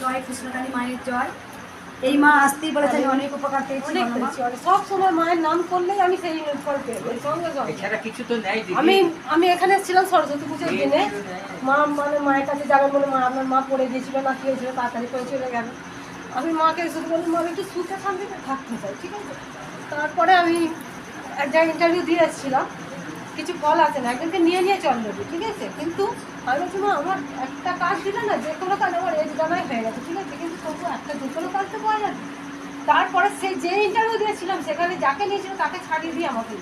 জয় কৃষ্ণকালী মায়ের জয়। এই মা আসতেই বলেছে আমি অনেক উপকার পেয়েছি। পেয়েছি। সব সময় মায়ের নাম করলেই আমি সেই ফল পেয়ে যাই, সঙ্গে সঙ্গে। এছাড়া কিছু তো নেই আমি আমি এখানে ছিলাম সরস্বতী পুজোর দিনে। মা মানে মায়ের কাছে যাবেন বলে মা আপনার মা পড়ে গিয়েছিল না কি হয়েছিল তাড়াতাড়ি করে চলে গেল। আমি মাকে শুধু বললাম মা একটু সুখে শান্তিতে থাকতে চাই ঠিক আছে? তারপরে আমি এক জায়গায় ইন্টারভিউ দিয়ে এসেছিলাম। কিছু ফল আছে না একজনকে নিয়ে নিয়ে চল নেবি ঠিক আছে? কিন্তু আমি বলছি মা আমার একটা কাজ দিলে না যে কোনো কাজ আমার এজ জানাই হয়ে গেছে ঠিক আছে? কিন্তু তবু একটা যে কোনো কাজ তো পাওয়া যাবে তারপরে সেই যে ইন্টারভিউ দিয়েছিলাম সেখানে যাকে নিয়েছিল তাকে ছাড়িয়ে দিয়ে আমাকে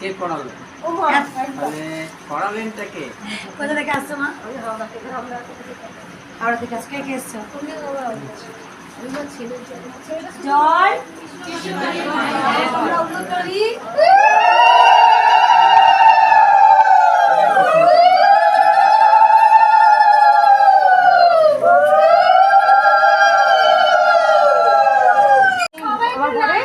কে পড়াবে? ও মা একদম। মানে পড়াবেনটা কে? কোথা থেকে আসছো মা? হাওড়া থেকে আসছো। কে কে এসছো? জয় আমরা অন্য করি। আমার ঘরে সিঙ্গাপুরের সামনে পুজো করছে ওর দেখছি একটা মারা দেখি আমার গায়ে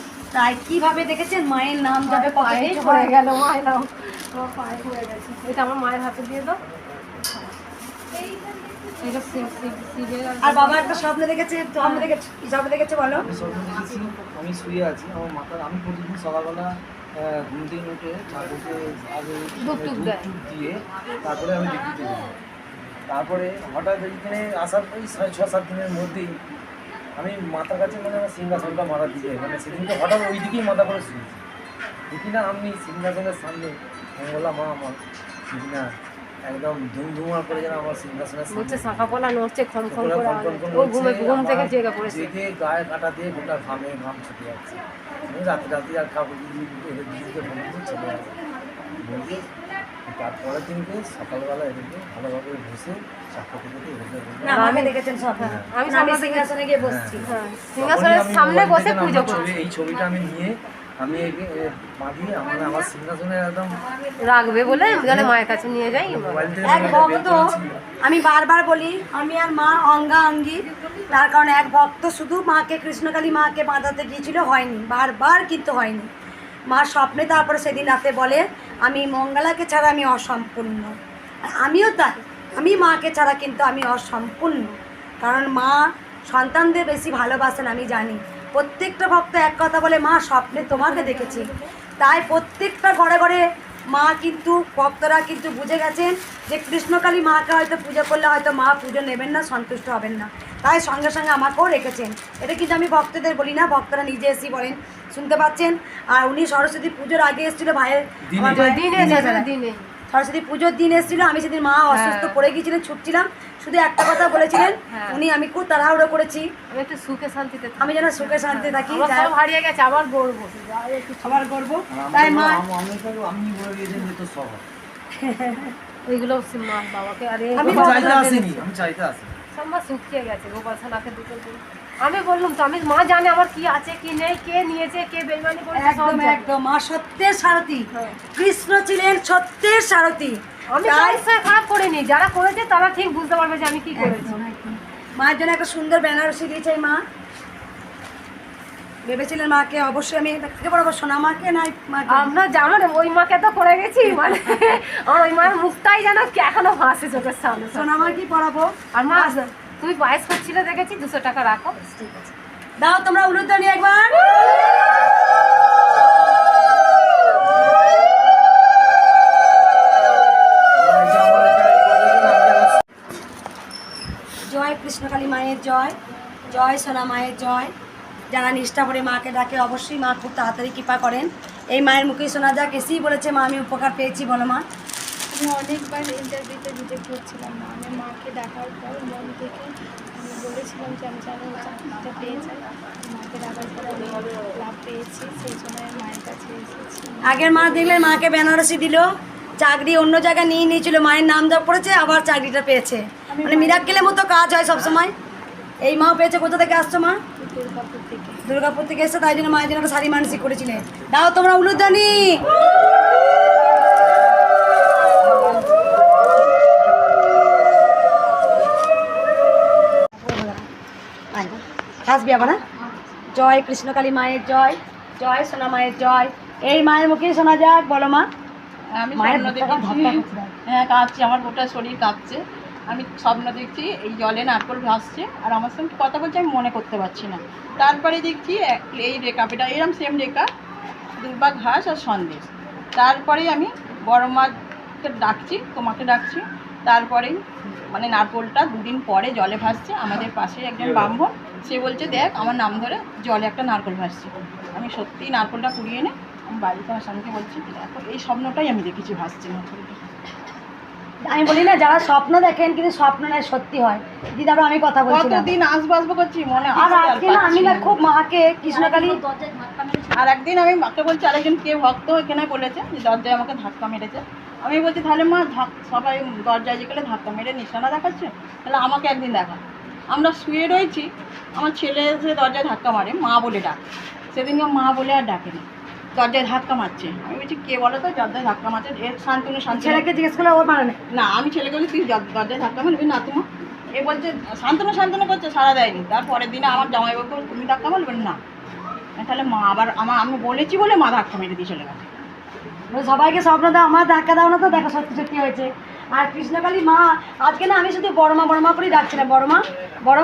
তাই কীভাবে দেখেছেন মায়ের নাম যাবে পায়ে পড়ে গেল মায়ের নাম। আমার পায়ে পড়ে গেছে। এটা আমার মায়ের হাতে দিয়ে দাও। আর বাবা একটা স্বপ্ন দেখেছে স্বপ্ন দেখেছে কি স্বপ্ন দেখেছে বলো। আমি শুয়ে আছি আমার মাথা আমি প্রতিদিন সকালবেলা ঘুম থেকে উঠে ঠাকুরকে আগে দেয়। তারপরে আমি ডিউটিতে যাই। তারপরে হঠাৎ এইখানে আসার ওই ছয় ছ সাত দিনের মধ্যেই আমি মাথার কাছে মানে আমার সিংহাসনটা মারা দিকে মানে সেদিনকে হঠাৎ ওই দিকেই মাথা করে শুনেছি দেখি না আমি সিংহাসনের সামনে বললাম মা আমার দেখি না একদম ধুমধুমা করে যেন আমার সিংহাসনের সামনে বলছে শাখা পলা নড়ছে খম খম ওরা করে কন কন কন ও ঘুমে ঘুম থেকে জেগে পড়েছে জেগে গায়ে কাটা দিয়ে গোটা ঘামে ঘাম ছুটে যাচ্ছে আমি রাতে রাতে আর খাব দিদিকে ফোন করে চলে তারপরের দিনকে সকালবেলা এদিকে ভালোভাবে বসে চারটে থেকে না আমাকে দেখেছেন স্বপ্ন আমি আমি সামনে সিংহাসনে গিয়ে বসছি। হ্যাঁ। সিংহাসনের সামনে বসে পুজো করছি। এই ছবিটা আমি নিয়ে আমি আমার আমার সিংহাসনে একদম রাখবে বলে জানে মায়ের কাছে নিয়ে যাই। এক ভক্ত আমি বারবার বলি আমি আর মা অঙ্গা অঙ্গি। তার কারণে এক ভক্ত শুধু মাকে কৃষ্ণকালী মাকে বাঁধাতে গিয়েছিল হয়নি। বারবার কিন্তু হয়নি। মা স্বপ্নে তারপরে সেদিন রাতে বলে, আমি মঙ্গলাকে ছাড়া আমি অসম্পূর্ণ। আমিও তাই, আমি মাকে ছাড়া কিন্তু আমি অসম্পূর্ণ। কারণ মা সন্তানদের বেশি ভালোবাসেন, আমি জানি। প্রত্যেকটা ভক্ত এক কথা বলে, মা, স্বপ্নে তোমাকে দেখেছি। তাই প্রত্যেকটা ঘরে ঘরে মা কিন্তু ভক্তরা কিন্তু বুঝে গেছেন যে কৃষ্ণকালী মাকে হয়তো পুজো করলে হয়তো মা পুজো নেবেন না সন্তুষ্ট হবেন না। তাই সঙ্গে সঙ্গে আমাকেও রেখেছেন। এটা কিন্তু আমি ভক্তদের বলি না ভক্তরা নিজে এসি বলেন শুনতে পাচ্ছেন। আর উনি সরস্বতী পুজোর আগে এসেছিল ভাইয়ের দিনে। সরস্বতী পুজোর দিন এসেছিল আমি সেদিন মা অসুস্থ হ্যাঁ। পড়ে গিয়েছিলেন ছুটছিলাম শুধু একটা কথা বলেছিলেন হ্যাঁ। উনি আমি খুব তাড়াহুড়ো করেছি। আমি একটু সুখে শান্তিতে থাকি। আমি যেন সুখে শান্তি থাকি হারিয়ে গেছে আবার গড়বো। করব তাই মা আমি- বলে দিয়েছেন সব। ওইগুলো বাবাকে আরে আমি চাইতে আসিনি আমি চাইতে আসিনি। সব মা শুকিয়ে গেছে গোপাল সানাকে দুটো আমি বললাম তো আমি মা জানে আমার কি আছে কি নেই কে নিয়েছে কে বেইমানি করেছে একদম একদম। মা সত্যের সারথি। হ্যাঁ। কৃষ্ণ ছিলেন সত্যের সারথি। আমি খারাপ করিনি যারা করেছে তারা ঠিক বুঝতে পারবে যে আমি কি করেছি। মায়ের জন্য একটা সুন্দর বেনারসি দিয়েছে মা। ভেবেছিলেন মাকে অবশ্যই আমি থেকে পড়াবো সোনা মাকে? না আমরা জানো ওই মাকে তো করে গেছি মানে আমার ওই মায়ের মুখটাই যেন কি এখনও ভাসে চোখের সামনে। সোনা মা কি পড়াবো? আর মা তুমি বয়স করছিলে দেখেছি, দুশো টাকা রাখো। দাও, তোমরা উলুধ্বনি একবার। জয় কৃষ্ণকালী মায়ের জয় জয় সোনা মায়ের জয়। যারা নিষ্ঠা করে মাকে ডাকে, অবশ্যই মা খুব তাড়াতাড়ি কৃপা করেন। এই মায়ের মুখে শোনা যাক, এসেই বলেছে মা, আমি উপকার পেয়েছি বলো মা। আমি অনেকবার ইন্টারভিউতে রিজেক্ট হচ্ছিলাম না। আমি মাকে ডাকার পর মন থেকে আমি বলেছিলাম যে আমি যেন চাকরিটা পেয়ে যাই। মাকে ডাকার পর আমি লাভ পেয়েছি সেই জন্য আমি মায়ের কাছে এসেছি। আগের মা দেখলেন মাকে বেনারসি দিল চাকরি অন্য জায়গায় নিয়ে নিয়েছিল মায়ের নাম যা পড়েছে আবার চাকরিটা পেয়েছে। মানে মিরাক্কেলের মতো কাজ হয় সবসময়। এই মাও পেয়েছে কোথা থেকে আসছো মা? দুর্গাপুর থেকে। দুর্গাপুর থেকে এসে তাই জন্য মায়ের জন্য একটা শাড়ি মানসিক করেছিলেন দাও তোমরা উলুদানি হাসবি আবার না? জয় কৃষ্ণকালী মায়ের জয় জয় সোনা মায়ের জয়। এই মায়ের মুখে শোনা যাক বলো মা। আমি স্বপ্ন দেখেছি। হ্যাঁ কাঁপছে আমার গোটা শরীর কাঁপছে। আমি স্বপ্ন দেখছি এই জলে নারকল ভাসছে। আর আমার সঙ্গে কথা বলছে আমি মনে করতে পারছি না। তারপরে দেখছি এই রেখা এটা এরম সেম রেখা দুর্বা ঘাস আর সন্দেশ। তারপরে আমি বড় মাকে ডাকছি তোমাকে ডাকছি। তারপরেই মানে নারকোলটা দুদিন পরে জলে ভাসছে আমাদের পাশে একজন ব্রাহ্মণ সে বলছে দেখ আমার নাম ধরে জলে একটা নারকোল ভাসছে। আমি সত্যি নারকোলটা কুড়িয়ে এনে আমি বাড়িতে আমার স্বামীকে বলছি দেখো এই স্বপ্নটাই আমি দেখেছি ভাসছে নারকোলটা। আমি বলি না যারা স্বপ্ন দেখেন কিন্তু স্বপ্ন নয় সত্যি হয়। দিদারও আমি কথা বলছি কতদিন আসব আসব করছি মনে আর আর আজকে না আমি না না। খুব মাকে কৃষ্ণকালী আর একদিন আমি মাকে বলছি আরেকজন কে ভক্ত এখানে বলেছে? যে দরজায় আমাকে ধাক্কা মেরেছে। আমি বলছি তাহলে মা ধাক সবাই দরজায় যে গেলে ধাক্কা মেরে নিশানা দেখাচ্ছে? তাহলে আমাকে একদিন দেখা। আমরা শুয়ে রয়েছি আমার ছেলে এসে দরজায় ধাক্কা মারে মা বলে ডাক। সেদিনকে মা বলে আর ডাকে না। দরজায় ধাক্কা মারছে। আমি বলছি কে বলো তো দরজায় ধাক্কা মারছে এ শান্তনু শান্তনু। ছেলেকে জিজ্ঞেস করলে ওর মানে না? আমি ছেলেকে বলি তুই দর- দরজায় ধাক্কা মারবি না তোমার এ বলছে শান্তনু শান্তনু করছে সারা দেয়নি। তার পরের দিনে আমার জামাইবাবু বলল, তুমি ধাক্কা মারবেন না। তাহলে মা আবার আমার আমি বলেছি বলে মা ধাক্কা মেরে দিয়ে চলে গেছে সবাইকে স্বপ্ন দাও আমার ধাক্কা দাও না তো দেখো সত্যি সত্যি হয়েছে। আর কৃষ্ণকালী মা আজকে না আমি শুধু বড় মা বড় মা করেই ডাকছিলাম বড় মা বড়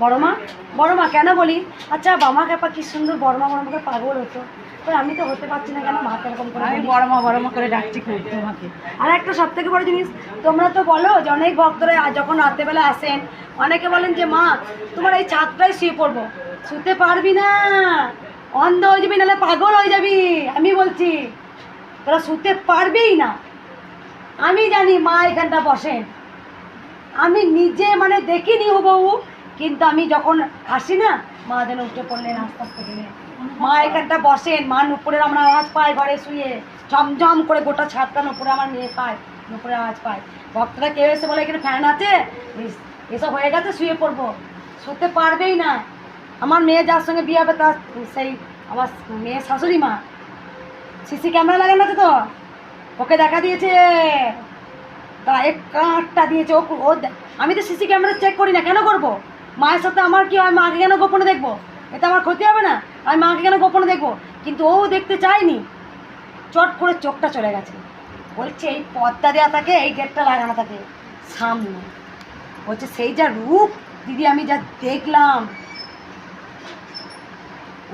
মা বড় মা বড় মা কেন বলি? আচ্ছা বামা কাপা কি সুন্দর বড় মা বড় মাকে পাগল হতো তো আমি তো হতে পারছি না কেন মাকে এরকম করে আমি বলি? বড় মা বড় মা করে ডাকছি খুব তোমাকে। আর একটা সব থেকে বড় জিনিস তোমরা তো বলো যে অনেক ভক্তরা যখন রাত্রেবেলা আসেন অনেকে বলেন যে মা তোমার এই ছাদটাই শুয়ে পড়ব। শুতে পারবি না। অন্ধ হয়ে যাবি নাহলে পাগল হয়ে যাবি। আমি বলছি তোরা শুতে পারবেই না। আমি জানি মা এখানটা বসেন। আমি নিজে মানে দেখিনি হুবহু। কিন্তু আমি যখন হাসি না, মা যেন উঠে পড়লেন আস্তে আস্তে গেলে। মা এখানটা বসেন, মা নুপুরের আমরা আওয়াজ পাই ঘরে শুয়ে। ঝমঝম করে গোটা ছাদটা নুপুরে আমার মেয়ে পায় নুপুরে আওয়াজ পায়। ভক্তরা কেউ এসে বলে, এখানে ফ্যান আছে? এসব হয়ে গেছে, শুয়ে পড়ব। শুতে পারবেই না। আমার মেয়ে যার সঙ্গে বিয়ে হবে, তার সেই আমার মেয়ে শাশুড়ি মা। সিসি ক্যামেরা লাগানো আছে তো? ওকে দেখা দিয়েছে। তা গায়ে কাঁটটা দিয়েছে, ও আমি তো সিসি ক্যামেরা চেক করি না, কেন করব? মায়ের সাথে আমার কি হয়? মাকে কেন গোপনে দেখব? এতে আমার ক্ষতি হবে না? আমি মাকে কেন গোপনে দেখব? কিন্তু ও দেখতে চায়নি। চট করে চোখটা চলে গেছে। বলছে, এই পর্দা দেওয়া থাকে এই গেটটা লাগানো থাকে সামনে। বলছে, সেই যা রূপ, দিদি, আমি যা দেখলাম।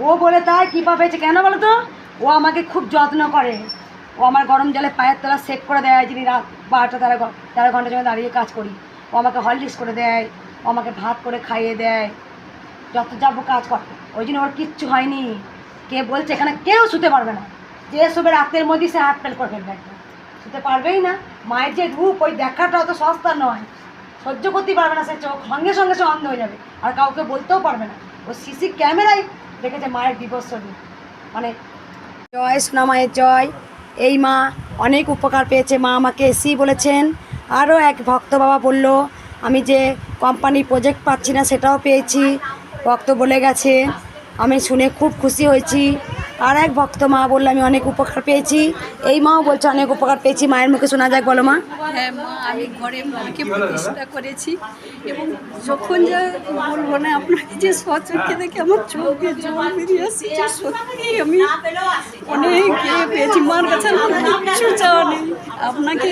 ও বলে, তাই কী পা পেয়েছে কেন বলো তো? ও আমাকে খুব যত্ন করে। ও আমার গরম জলে পায়ের তলা সেক করে দেয়। যদি রাত বারোটা, তেরো তেরো ঘণ্টা জন্য দাঁড়িয়ে কাজ করি। ও আমাকে হরলিক্স করে দেয়। ও আমাকে ভাত করে খাইয়ে দেয়। যত যাব কাজ করতে ওই জন্য ওর কিচ্ছু হয়নি। কে বলছে এখানে কেউ শুতে পারবে না। যে শুবে রাতের মধ্যে সে হাত ফেল করে একদম। শুতে পারবেই না। মায়ের যে রূপ, ওই দেখাটা অত সস্তা নয়। সহ্য করতেই পারবে না সে চোখ। সঙ্গে সঙ্গে সে অন্ধ হয়ে যাবে। আর কাউকে বলতেও পারবে না। ও সিসি ক্যামেরায় দেখেছে মায়ের বিবস্ব রূপ মানে জয় সোনা মায়ের জয়। এই মা অনেক উপকার পেয়েছে। মা আমাকে এসেই বলেছেন। আরও এক ভক্ত বাবা বলল আমি যে কোম্পানি প্রজেক্ট পাচ্ছি না সেটাও পেয়েছি, ভক্ত বলে গেছে। আমি শুনে খুব খুশি হয়েছি। আর এক ভক্ত মা বলল আমি অনেক উপকার পেয়েছি। এই মাও বলছে অনেক উপকার পেয়েছি। মায়ের মুখে শোনা যাক বলো মা। হ্যাঁ মা আমি ঘরে মাকে প্রতিষ্ঠা করেছি এবং যখন যা বলব না আপনাকে যে সচক্ষে দেখে আমার চোখে জল বেরিয়ে আসছে যে সত্যি আমি অনেক ইয়ে পেয়েছি। মার কাছে আমার কিচ্ছু চাওয়া নেই। আপনাকে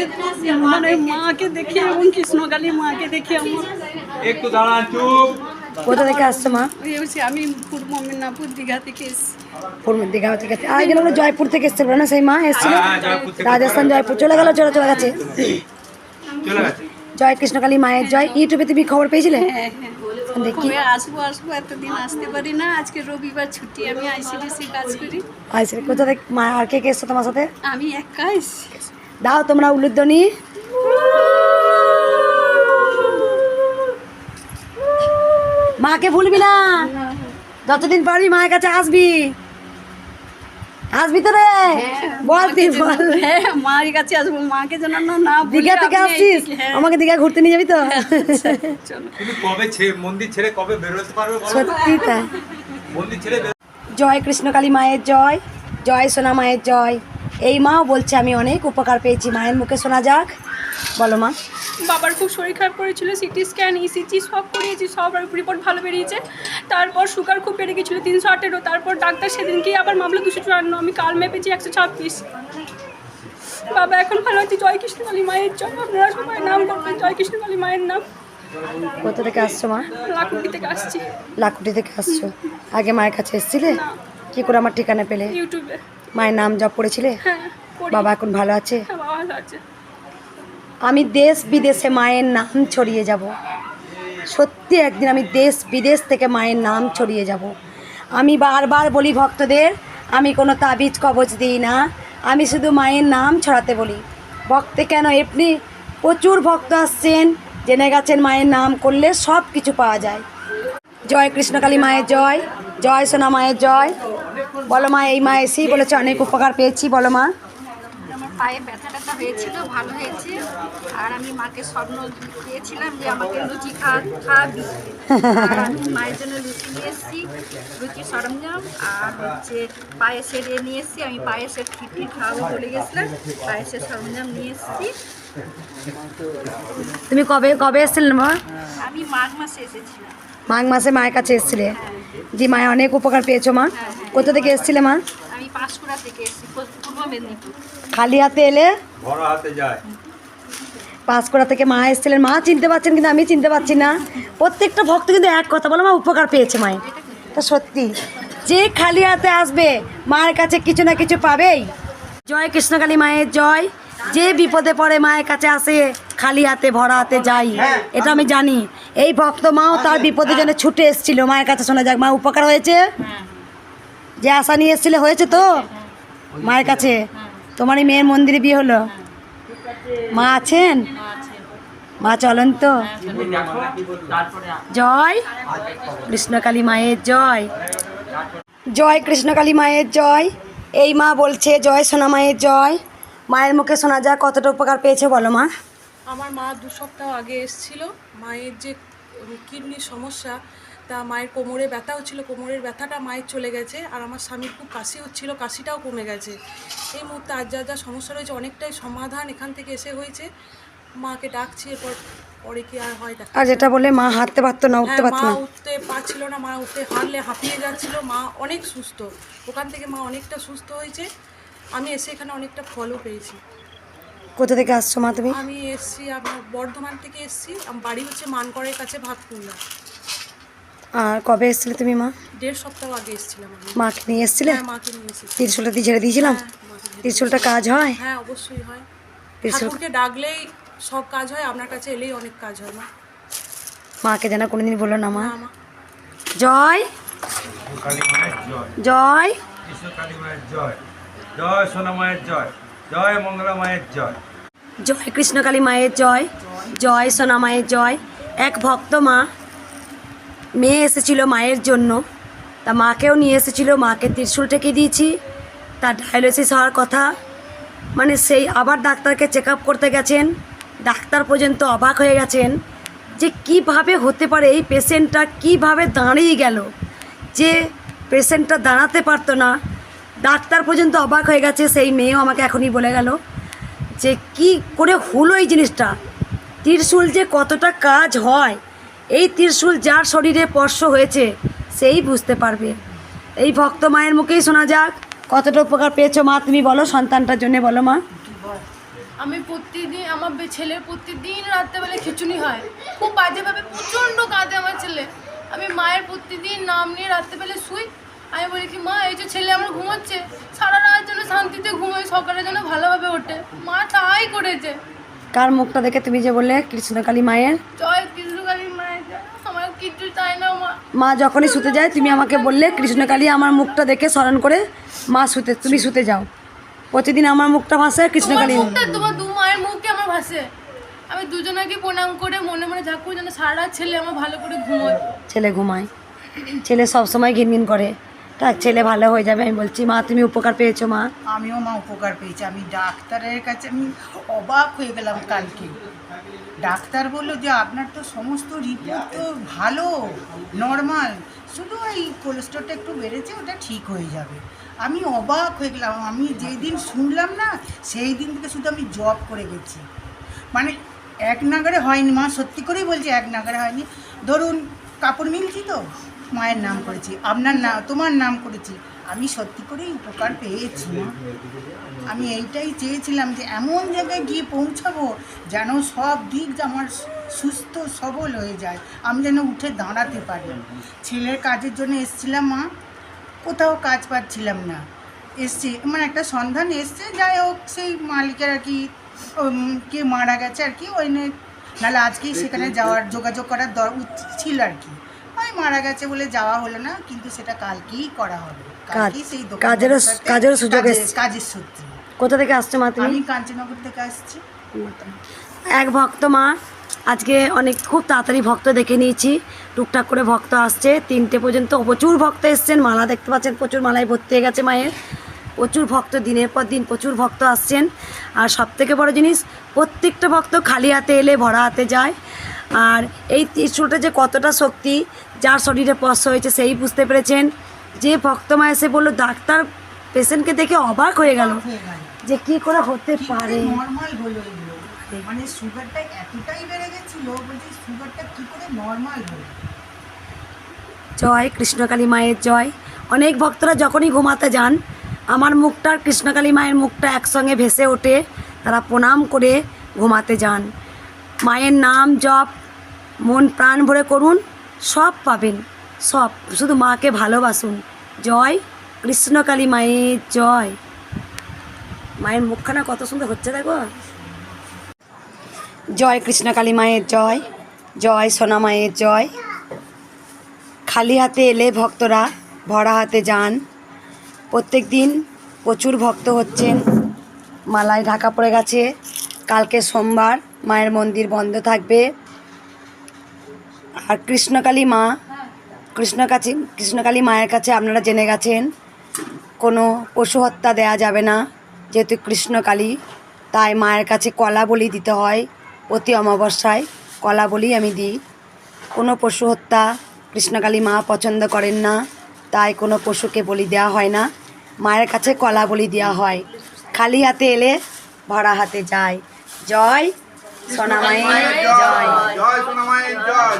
মানে মাকে দেখে এবং কৃষ্ণকালী মাকে দেখে আমার একটু দাঁড়ান চুপ। কোথা থেকে আসছো মা? আমি পূর্ব মেদিনীপুর দীঘা থেকে এসেছি। পূর্ব দীঘা থেকে আর গেল জয়পুর থেকে এসছে না সেই মা এসেছিল? হ্যাঁ, থেকে। রাজস্থান জয়পুর। চলে গেল চলে চলে গেছে। জয় কৃষ্ণকালী মায়ের জয়। ইউটিউবে তুমি খবর পেয়েছিলে? হ্যাঁ হ্যাঁ। দেখি। আসব আসব এতদিন আসতে পারি না। আজকে রবিবার ছুটি আমি আইসিডিসি কাজ করি। আচ্ছা কোথা থেকে? মা আর কে কে এসছো তোমার সাথে? আমি একা এসেছি। দাও তোমরা উলুধ্বনি। মাকে ভুলবি না। যতদিন পারবি মায়ের কাছে আসবি। আসবি তো রে। বল তুই বল। হ্যাঁ মার কাছে আসব মাকে যেন না না দীঘা থেকে আসছিস? হ্যাঁ, আমাকে দীঘা ঘুরতে নিয়ে যাবি তো? চলো। তুমি কবে মন্দির ছেড়ে কবে বেরোতে পারবে বলো? তো? সত্যি জয় কৃষ্ণকালী মায়ের জয় জয় সোনা মায়ের জয়। এই মাও বলছে আমি অনেক উপকার পেয়েছি। মায়ের মুখে শোনা যাক। বলো মা। বাবার খুব শরীর খারাপ করেছিল সিটি স্ক্যান ইসিজি সব করিয়েছি সব রিপোর্ট ভালো বেরিয়েছে। তারপর সুগার খুব বেড়ে গেছিল তিনশো আঠেরো। তারপর ডাক্তার সেদিনকেই আবার মামলা দুশো চুয়ান্ন আমি কাল মেপেছি একশো ছাব্বিশ। বাবা এখন ভালো আছে জয় কৃষ্ণকালী মায়ের জয় আপনারা সবাই নাম করবেন জয় কৃষ্ণকালী মায়ের নাম। কোথা থেকে আসছো মা? লাকুটি থেকে আসছি। লাকুটি থেকে আসছো। আগে মায়ের কাছে এসেছিলে? কি করে আমার ঠিকানা পেলে? ইউটিউবে। মায়ের নাম জপ করেছিলে হ্যাঁ। বাবা এখন ভালো আছে? হ্যাঁ বাবা ভালো আছে। আমি দেশ বিদেশে মায়ের নাম ছড়িয়ে যাব। সত্যি একদিন আমি দেশ বিদেশ থেকে মায়ের নাম ছড়িয়ে যাব। আমি বারবার বলি ভক্তদের, আমি কোনো তাবিজ কবচ দিই না, আমি শুধু মায়ের নাম ছড়াতে বলি। ভক্তে কেন এমনি প্রচুর ভক্ত আসছেন, জেনে গেছেন মায়ের নাম করলে সব কিছু পাওয়া যায়। জয় কৃষ্ণকালী মায়ের জয় জয় সোনা মায়ের জয়। বলো মা, এই মা এসেই বলেছে, অনেক উপকার পেয়েছি, বলো মা। পায়ে ব্যথা ট্যাথা হয়েছিল ভালো হয়েছে। আর আমি মাকে স্বপ্ন দিয়েছিলাম যে আমাকে লুচি খা খাওয়াবি। আর আমি মায়ের জন্য লুচি নিয়ে এসেছি লুচি সরঞ্জাম। আর হচ্ছে পায়েসের এ নিয়ে এসেছি আমি পায়ে পায়েসের খিটটি খাওয়াবো চলে গেছিলাম পায়েসের সরঞ্জাম নিয়ে এসেছি। তুমি কবে কবে এসেছিলেন মা? আমি মাঘ মাসে এসেছিলাম। মাঘ মাসে মায়ের কাছে এসেছিলে? জি মায়ের অনেক উপকার পেয়েছ মা। কোথা থেকে এসেছিলে মা? আমি পাঁশকুড়া থেকে এসেছি পূর্ব মেদিনীপুর। খালি হাতে এলে? পাঁশকুড়া থেকে মা এসেছিলেন। মা চিনতে পারছেন কিন্তু আমি চিনতে পারছি না। প্রত্যেকটা ভক্ত কিন্তু এক কথা বলো মা উপকার পেয়েছে মায়ের। তা সত্যি যে খালি হাতে আসবে মায়ের কাছে কিছু না কিছু পাবেই। জয় কৃষ্ণকালী মায়ের জয়। যে বিপদে পড়ে মায়ের কাছে আসে খালি হাতে ভরা হাতে যাই। এটা আমি জানি। এই ভক্ত মাও তার বিপদের জন্য ছুটে এসেছিল। মায়ের কাছে শোনা যাক মা উপকার হয়েছে? যে আশা নিয়ে এসেছিলে হয়েছে তো? মায়ের কাছে? তোমার এই মেয়ের মন্দিরে বিয়ে হলো? মা আছেন? মা চলেন তো জয়। কৃষ্ণকালী মায়ের জয়। জয় কৃষ্ণকালী মায়ের জয়। এই মা বলছে, জয় সোনা মায়ের জয়। মায়ের মুখে শোনা যায় কতটা উপকার পেয়েছে বলো মা। আমার মা দু সপ্তাহ আগে এসেছিল। মায়ের যে কিডনির সমস্যা তা মায়ের কোমরে ব্যথা হচ্ছিল কোমরের ব্যথাটা মায়ের চলে গেছে আর আমার স্বামীর খুব কাশি হচ্ছিল কাশিটাও কমে গেছে। এই মুহূর্তে আর যা যা সমস্যা রয়েছে অনেকটাই সমাধান এখান থেকে এসে হয়েছে। মাকে ডাকছি এরপর পরে কি আর হয় দেখা আর যেটা বলে মা হাঁটতে পারতো না উঠতে হ্যাঁ, পারতো মা না। উঠতে পারছিল না মা উঠতে হাঁটলে হাঁপিয়ে যাচ্ছিল মা অনেক সুস্থ। ওখান থেকে মা অনেকটা সুস্থ হয়েছে। আমি এসে এখানে অনেকটা ফলও পেয়েছি। কোথা থেকে আসছো মা তুমি? আমি এসছি আপনার বর্ধমান থেকে এসছি। বাড়ি হচ্ছে মানকরের কাছে ভাতকুল্লা। আর কবে এসেছিলে তুমি মা? দেড় সপ্তাহ আগে এসেছিলাম মাকে নিয়ে এসেছিলে? হ্যাঁ মাকে নিয়ে এসেছি। ত্রিশুলটা দিয়ে ঝেড়ে দিয়েছিলাম? ত্রিশুলটা কাজ হয়? হ্যাঁ অবশ্যই হয়। ত্রিশুল ঠাকুরকে ডাকলেই সব কাজ হয় আপনার কাছে এলেই অনেক কাজ হয় মা। মাকে যেন কোনোদিন বলল না মা। মা। জয় জয়। জয়। জয় সোনা মায়ের জয় জয় মঙ্গলা মায়ের জয়। জয় কৃষ্ণকালী মায়ের জয় জয় সোনা মায়ের জয়। এক ভক্ত মা। মেয়ে এসেছিল মায়ের জন্য। তা মাকেও নিয়ে এসেছিল, মাকে ত্রিশুল টেকে দিয়েছি। তার ডায়ালিসিস হওয়ার কথা। মানে সেই আবার ডাক্তারকে চেক করতে গেছেন। ডাক্তার পর্যন্ত অবাক হয়ে গেছেন যে কীভাবে হতে পারে এই পেশেন্টটা কীভাবে দাঁড়িয়ে গেল যে পেশেন্টটা দাঁড়াতে পারতো না। ডাক্তার পর্যন্ত অবাক হয়ে গেছে, সেই মেয়েও আমাকে এখনই বলে গেল যে কি করে হলো এই জিনিসটা? ত্রিশূল যে কতটা কাজ হয়। এই ত্রিশূল যার শরীরে স্পর্শ হয়েছে সেই বুঝতে পারবে। এই ভক্ত মায়ের মুখেই শোনা যাক কতটা উপকার পেয়েছ মা? তুমি বলো সন্তানটার জন্য বলো মা। আমি প্রতিদিন আমার ছেলের প্রতিদিন রাত্রেবেলা খিচুনি হয়। খুব বাজেভাবে প্রচণ্ড কাঁদে আমার ছেলে। আমি মায়ের প্রতিদিন নাম নিয়ে রাত্রেবেলা শুই। আমি বলি কি মা এই যে ছেলে আমার ঘুমোচ্ছে সারা রাত যেন শান্তিতে ঘুমোয় সকালে যেন ভালোভাবে ওঠে। মা তাই করেছে। কার মুখটা দেখে তুমি যে বললে কৃষ্ণকালী মায়ের জয় কৃষ্ণকালী মায়ের জয়। আমার কিছু চাই না মা যখনই শুতে যায় তুমি আমাকে বললে কৃষ্ণকালী আমার মুখটা দেখে স্মরণ করে মা শুতে তুমি শুতে যাও। প্রতিদিন আমার মুখটা ভাসে কৃষ্ণকালী তোমার দু মায়ের মুখে আমার ভাসে। আমি দুজনাকে প্রণাম করে মনে মনে ঝাঁকু যেন সারা ছেলে আমার ভালো করে ঘুমোয়। ছেলে ঘুমায়। ছেলে সবসময় ঘিনঘিন করে। তার ছেলে ভালো হয়ে যাবে আমি বলছি মা তুমি উপকার পেয়েছ মা। আমিও মা উপকার পেয়েছি। আমি ডাক্তারের কাছে আমি অবাক হয়ে গেলাম কালকে। ডাক্তার বলল যে, আপনার তো সমস্ত রিপোর্ট তো ভালো নর্মাল শুধু এই কোলেস্ট্রলটা একটু বেড়েছে, ওটা ঠিক হয়ে যাবে। আমি অবাক হয়ে গেলাম। আমি যেই দিন শুনলাম না সেই দিন থেকে শুধু আমি জব করে গেছি। মানে এক নাগারে হয়নি, মা সত্যি করেই বলছি, এক নাগারে হয়নি। ধরুন, কাপড় মিলছি তো? মায়ের নাম করেছি আপনার না তোমার নাম করেছি। আমি সত্যি করেই উপকার পেয়েছি মা। আমি এইটাই চেয়েছিলাম যে এমন জায়গায় গিয়ে পৌঁছাবো যেন সব দিক যে আমার সুস্থ সবল হয়ে যায়। আমি যেন উঠে দাঁড়াতে পারি। ছেলের কাজের জন্য এসছিলাম মা। কোথাও কাজ পাচ্ছিলাম না। এসছে মানে একটা সন্ধান এসছে যাই হোক সেই মালিকের আর কি কে মারা গেছে আর কি ওই নিয়ে নাহলে আজকেই সেখানে যাওয়ার যোগাযোগ করার দর ছিল আর কি। মারা গেছে বলে যাওয়া হলো না কিন্তু সেটা কালকেই করা হবে। কালকেই সেই দোকানদারের কাজেরও সুযোগ কাজের- সূত্রে। কোথা থেকে আসছো মা তুমি? আমি কাঞ্চনগর থেকে আসছি। এক ভক্ত মা। আজকে অনেক খুব তাড়াতাড়ি ভক্ত দেখে নিয়েছি। টুকটাক করে ভক্ত আসছে। তিনটে পর্যন্ত প্রচুর ভক্ত এসছেন। মালা দেখতে পাচ্ছেন প্রচুর মালায় ভর্তি হয়ে গেছে মায়ের। প্রচুর ভক্ত দিনের পর দিন প্রচুর ভক্ত আসছেন। আর সব থেকে বড় জিনিস প্রত্যেকটা ভক্ত খালি হাতে এলে ভরা হাতে যায়। আর এই ত্রিশূলটা যে কতটা শক্তি যার শরীরে স্পর্শ হয়েছে সেই বুঝতে পেরেছেন। যে ভক্ত মা এসে বলল ডাক্তার পেশেন্টকে দেখে অবাক হয়ে গেল যে কি করে হতে পারে। মানে সুগারটা এতটাই বেড়ে গেছিল বলছি সুগারটা কি করে নর্মাল হলো? জয় কৃষ্ণকালী মায়ের জয়। অনেক ভক্তরা যখনই ঘুমাতে যান আমার মুখটা আর কৃষ্ণকালী মায়ের মুখটা একসঙ্গে ভেসে ওঠে। তারা প্রণাম করে ঘুমাতে যান। মায়ের নাম জপ মন প্রাণ ভরে করুন। সব পাবেন। সব, শুধু মাকে ভালোবাসুন। জয় কৃষ্ণকালী মায়ের জয়। মায়ের মুখখানা কত সুন্দর হচ্ছে দেখো। জয় কৃষ্ণকালী মায়ের জয় জয় সোনা মায়ের জয়। খালি হাতে এলে ভক্তরা, ভরা হাতে যান। প্রত্যেক দিন প্রচুর ভক্ত হচ্ছেন। মালায় ঢাকা পড়ে গেছে। কালকে সোমবার মায়ের মন্দির বন্ধ থাকবে। আর কৃষ্ণকালী মা কৃষ্ণ কাছে কৃষ্ণকালী মায়ের কাছে আপনারা জেনে গেছেন, কোনো পশু হত্যা দেয়া যাবে না, যেহেতু কৃষ্ণকালী, তাই মায়ের কাছে কলা বলি দিতে হয় প্রতি অমাবস্যায় কলা বলি আমি দিই। কোনো পশু হত্যা কৃষ্ণকালী মা পছন্দ করেন না, তাই কোনো পশুকে বলি দেওয়া হয় না, মায়ের কাছে কলা বলি দেওয়া হয়। খালি হাতে এলে ভরা হাতে যায়। জয় সোনা মায়ের জয় জয় সোনামায়ের জয়।